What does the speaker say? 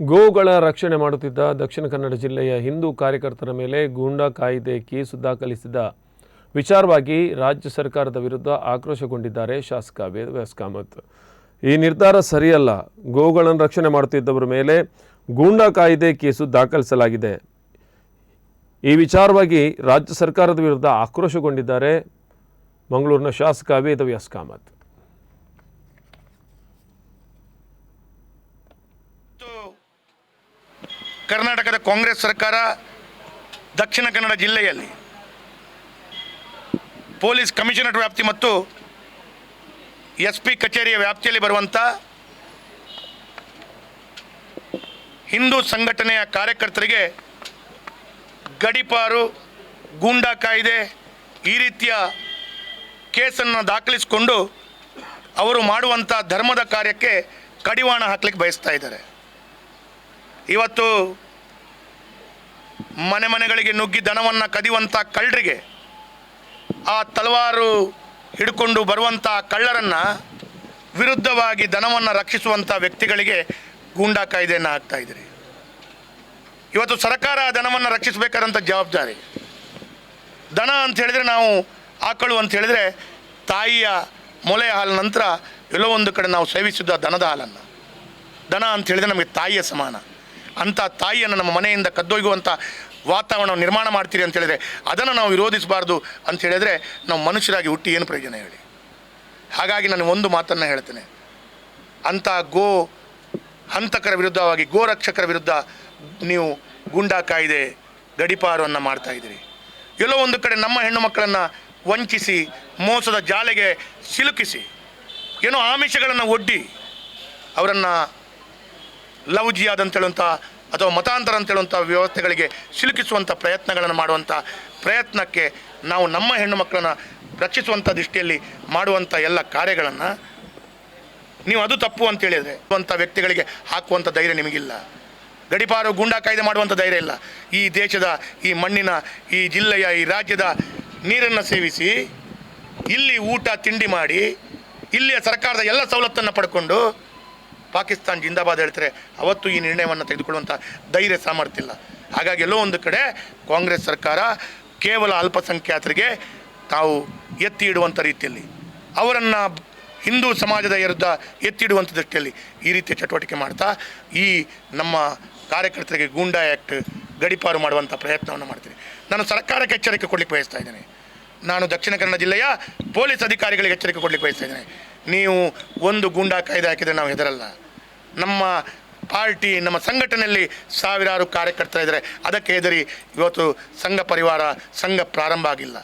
ಗೋವುಗಳ ರಕ್ಷಣೆ ಮಾಡುತ್ತಿದ್ದ ದಕ್ಷಿಣ ಕನ್ನಡ ಜಿಲ್ಲೆಯ ಹಿಂದೂ ಕಾರ್ಯಕರ್ತರ ಮೇಲೆ ಗೂಂಡಾ ಕಾಯ್ದೆ ಕೇಸು ದಾಖಲಿಸಿದ ವಿಚಾರವಾಗಿ ರಾಜ್ಯ ಸರ್ಕಾರದ ವಿರುದ್ಧ ಆಕ್ರೋಶಗೊಂಡಿದ್ದಾರೆ ಶಾಸಕ ವೇದವ್ಯಾಸ್ ಕಾಮತ್ ಈ ನಿರ್ಧಾರ ಸರಿಯಲ್ಲ. ಗೋಗಳನ್ನು ರಕ್ಷಣೆ ಮಾಡುತ್ತಿದ್ದವರ ಮೇಲೆ ಗೂಂಡಾ ಕಾಯ್ದೆ ಕೇಸು ದಾಖಲಿಸಲಾಗಿದೆ. ಈ ವಿಚಾರವಾಗಿ ರಾಜ್ಯ ಸರ್ಕಾರದ ವಿರುದ್ಧ ಆಕ್ರೋಶಗೊಂಡಿದ್ದಾರೆ ಮಂಗಳೂರಿನ ಶಾಸಕ ವೇದವ್ಯಾಸ್ ಕಾಮತ್ ಮತ್ತು ಕರ್ನಾಟಕದ ಕಾಂಗ್ರೆಸ್ ಸರ್ಕಾರ ದಕ್ಷಿಣ ಕನ್ನಡ ಜಿಲ್ಲೆಯಲ್ಲಿ ಪೊಲೀಸ್ ಕಮಿಷನರ್ ವ್ಯಾಪ್ತಿ ಮತ್ತು ಎಸ್ ಪಿ ಕಚೇರಿಯ ವ್ಯಾಪ್ತಿಯಲ್ಲಿ ಬರುವಂಥ ಹಿಂದೂ ಸಂಘಟನೆಯ ಕಾರ್ಯಕರ್ತರಿಗೆ ಗಡಿಪಾರು ಗೂಂಡಾ ಕಾಯ್ದೆ ಈ ರೀತಿಯ ಕೇಸನ್ನು ದಾಖಲಿಸಿಕೊಂಡು ಅವರು ಮಾಡುವಂಥ ಧರ್ಮದ ಕಾರ್ಯಕ್ಕೆ ಕಡಿವಾಣ ಹಾಕ್ಲಿಕ್ಕೆ ಬಯಸ್ತಾ ಇದ್ದಾರೆ. ಇವತ್ತು ಮನೆ ಮನೆಗಳಿಗೆ ನುಗ್ಗಿ ದನವನ್ನು ಕದಿಯುವಂಥ ಕಳ್ಳರಿಗೆ ಆ ತಲವಾರು ಹಿಡ್ಕೊಂಡು ಬರುವಂಥ ಕಳ್ಳರನ್ನು ವಿರುದ್ಧವಾಗಿ ದನವನ್ನು ರಕ್ಷಿಸುವಂಥ ವ್ಯಕ್ತಿಗಳಿಗೆ ಗೂಂಡಾ ಕಾಯ್ದೆಯನ್ನು ಹಾಕ್ತಾ ಇದ್ದೀರಿ. ಇವತ್ತು ಸರ್ಕಾರ ದನವನ್ನು ರಕ್ಷಿಸಬೇಕಾದಂಥ ಜವಾಬ್ದಾರಿ. ದನ ಅಂತ ಹೇಳಿದರೆ ನಾವು ಆಕಳು ಅಂತ ಹೇಳಿದರೆ ತಾಯಿಯ ಮೊಲೆಯ ಹಾಲು ನಂತರ ಎಲ್ಲೋ ಒಂದು ಕಡೆ ನಾವು ಸೇವಿಸಿದ್ದ ದನದ ಹಾಲನ್ನು. ದನ ಅಂತ ಹೇಳಿದರೆ ನಮಗೆ ತಾಯಿಯ ಸಮಾನ. ಅಂಥ ತಾಯಿಯನ್ನು ನಮ್ಮ ಮನೆಯಿಂದ ಕದ್ದೊಯ್ಯುವಂಥ ವಾತಾವರಣ ನಿರ್ಮಾಣ ಮಾಡ್ತೀರಿ ಅಂತ ಹೇಳಿದರೆ ಅದನ್ನು ನಾವು ವಿರೋಧಿಸಬಾರ್ದು ಅಂತ ಹೇಳಿದರೆ ನಾವು ಮನುಷ್ಯರಾಗಿ ಹುಟ್ಟಿ ಏನು ಪ್ರಯೋಜನ ಹೇಳಿ? ಹಾಗಾಗಿ ನಾನು ಒಂದು ಮಾತನ್ನು ಹೇಳ್ತೇನೆ. ಅಂಥ ಗೋ ಹಂತಕರ ವಿರುದ್ಧವಾಗಿ ಗೋರಕ್ಷಕರ ವಿರುದ್ಧ ನೀವು ಗುಂಡಾ ಕಾಯ್ದೆ, ಗಡಿಪಾರವನ್ನು ಮಾಡ್ತಾ ಇದ್ದೀರಿ. ಎಲ್ಲೋ ಒಂದು ಕಡೆ ನಮ್ಮ ಹೆಣ್ಣು ಮಕ್ಕಳನ್ನು ವಂಚಿಸಿ, ಮೋಸದ ಜಾಲೆಗೆ ಸಿಲುಕಿಸಿ, ಏನೋ ಆಮಿಷಗಳನ್ನು ಒಡ್ಡಿ, ಅವರನ್ನು ಲವ್ ಜಿಯಾದ್ ಅಂತ ಹೇಳುವಂಥ ಅಥವಾ ಮತಾಂತರ ಅಂತ ಹೇಳುವಂಥ ವ್ಯವಸ್ಥೆಗಳಿಗೆ ಸಿಲುಕಿಸುವಂಥ ಪ್ರಯತ್ನಗಳನ್ನು ಮಾಡುವಂಥ ಪ್ರಯತ್ನಕ್ಕೆ ನಾವು ನಮ್ಮ ಹೆಣ್ಣು ಮಕ್ಕಳನ್ನು ರಕ್ಷಿಸುವಂಥ ದೃಷ್ಟಿಯಲ್ಲಿ ಮಾಡುವಂಥ ಎಲ್ಲ ಕಾರ್ಯಗಳನ್ನು ನೀವು ಅದು ತಪ್ಪು ಅಂತ ಹೇಳಿದರೆ ಅಂಥ ವ್ಯಕ್ತಿಗಳಿಗೆ ಹಾಕುವಂಥ ಧೈರ್ಯ ನಿಮಗಿಲ್ಲ. ಗಡಿಪಾರು ಗೂಂಡಾ ಕಾಯ್ದೆ ಮಾಡುವಂಥ ಧೈರ್ಯ ಇಲ್ಲ. ಈ ದೇಶದ, ಈ ಮಣ್ಣಿನ, ಈ ಜಿಲ್ಲೆಯ, ಈ ರಾಜ್ಯದ ನೀರನ್ನು ಸೇವಿಸಿ, ಇಲ್ಲಿ ಊಟ, ತಿಂಡಿ ಮಾಡಿ, ಇಲ್ಲಿಯ ಸರ್ಕಾರದ ಎಲ್ಲ ಸವಲತ್ತನ್ನು ಪಡ್ಕೊಂಡು ಪಾಕಿಸ್ತಾನ್ ಜಿಂದಾಬಾದ್ ಹೇಳ್ತಾರೆ, ಅವತ್ತು ಈ ನಿರ್ಣಯವನ್ನು ತೆಗೆದುಕೊಳ್ಳುವಂಥ ಧೈರ್ಯ ಸಾಮರ್ಥ್ಯ ಇಲ್ಲ ಹಾಗಾಗಿ ಎಲ್ಲೋ ಒಂದು ಕಡೆ ಕಾಂಗ್ರೆಸ್ ಸರ್ಕಾರ ಕೇವಲ ಅಲ್ಪಸಂಖ್ಯಾತರಿಗೆ ತಾವು ಎತ್ತಿ ಇಡುವಂಥ ರೀತಿಯಲ್ಲಿ, ಅವರನ್ನು ಹಿಂದೂ ಸಮಾಜದ ವಿರುದ್ಧ ಎತ್ತಿಡುವಂಥ ದೃಷ್ಟಿಯಲ್ಲಿ ಈ ರೀತಿಯ ಚಟುವಟಿಕೆ ಮಾಡ್ತಾ, ಈ ನಮ್ಮ ಕಾರ್ಯಕರ್ತರಿಗೆ ಗೂಂಡಾ ಆ್ಯಕ್ಟ್ ಗಡಿಪಾರು ಮಾಡುವಂಥ ಪ್ರಯತ್ನವನ್ನು ಮಾಡ್ತೀನಿ. ನಾನು ಸರ್ಕಾರಕ್ಕೆ ಎಚ್ಚರಿಕೆ ಕೊಡಲಿಕ್ಕೆ ಬಯಸ್ತಾ ಇದ್ದೇನೆ. ನಾನು ದಕ್ಷಿಣ ಕನ್ನಡ ಜಿಲ್ಲೆಯ ಪೊಲೀಸ್ ಅಧಿಕಾರಿಗಳಿಗೆ ಎಚ್ಚರಿಕೆ ಕೊಡಲಿಕ್ಕೆ ಬಯಸ್ತಾ ಇದ್ದೇನೆ. ನೀವು ಒಂದು ಗೂಂಡಾ ಕಾಯ್ದೆ ಹಾಕಿದರೆ ನಾವು ಹೆದರಲ್ಲ. ನಮ್ಮ ಪಾರ್ಟಿ ನಮ್ಮ ಸಂಘಟನೆಯಲ್ಲಿ ಸಾವಿರಾರು ಕಾರ್ಯಕರ್ತರಿದ್ದಾರೆ ಅದಕ್ಕೆ ಹೆದರಿ ಇವತ್ತು ಸಂಘ ಪರಿವಾರ ಸಂಘ ಪ್ರಾರಂಭ ಆಗಿಲ್ಲ.